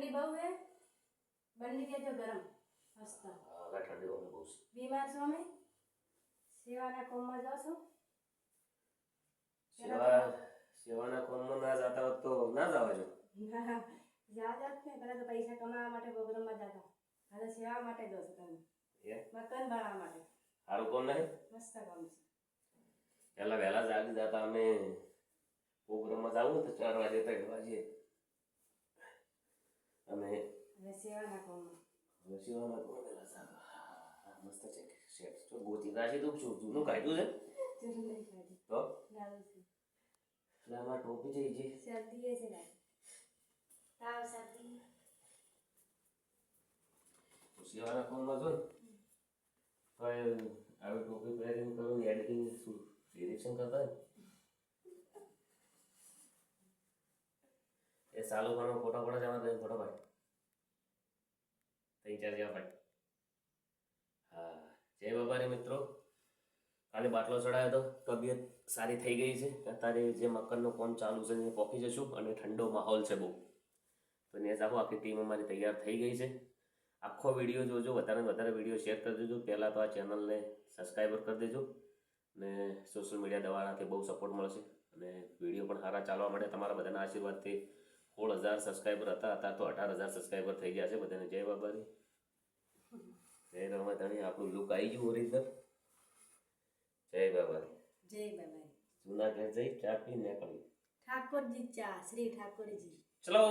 ઠંડી બહુ હે? બંડી દેજો ગરમ. હસતા હવે ઠંડી હોય બહુ છે. બીમાર છો અમે? સેવાના કોમમાં જાવ છો? સેવા સેવાના કોમમાં ના જતા હોત તો ના જવા જો. ના જા જાત ને. પેલા તો પૈસા કમાવા માટે પ્રોગ્રામમાં જતા. હવે સેવા માટે જો છો તમે. મકાન બનાવવા માટે. સારું કોમ નહીં? મસ્ત કામ છે. પહેલા વહેલા જાગી જતા અમે. પ્રોગ્રામમાં જાવું તો ચાર વાગે ત્રણ વાગે અને હવે સેવાના કોમમાં હવે સેવાના હા, મસ્ત છે જો ગોતી રાશી તો શું જૂનું કાઢ્યું છે જરૂર નહીં ખાધી તો છું આમાં ટોપી જઈ છે શરદી એ છે ને તાવ શરદી તો સેવાના કોમમાં જો ને તો આવી ટોપી પહેરીને કરું એડિટિંગ શું ડિરેક્શન કરતા ને એ સાલું કરવાનો ફોટો પડે છે, એમાં ફોટો પાડ. ત્રણ ચાર જેવા પાડ. હા, જય બાબાને મિત્રો. કાલે બાટલો ચડાવ્યો હતો તબિયત સારી થઈ ગઈ છે. અત્યારે જે મકરનો કોમ ચાલુ છે, એ પોકી જશું અને ઠંડો માહોલ છે બહુ. તો ને જાઓ આખી ટીમ અમારી તૈયાર થઈ ગઈ છે. આખો વીડિયો જોજો, વધારે વધારે વીડિયો શેર કરી દેજો. પહેલાં તો આ ચેનલને સબસ્ક્રાઈબર કરી દેજો ને સોશિયલ મીડિયા દ્વારાથી બહુ સપોર્ટ મળશે. અને વીડિયો પણ સારા ચાલવા માટે તમારા બધાના આશીર્વાદથી સોળ હજાર સબસ્ક્રાઈબર હતા અત્યારે તો અઢાર હજાર સબસ્ક્રાઈબર થઈ ગયા છે બધાને. જય બાબાની જય રમાધાણી આપણું લુક આવી ગયું ઓરિજિનલ જય બાબાની જય બાબા જૂના ઘેર જઈ ચા પી નીકળી. ઠાકોરજી ચા શ્રી ઠાકોરજી. ચલો.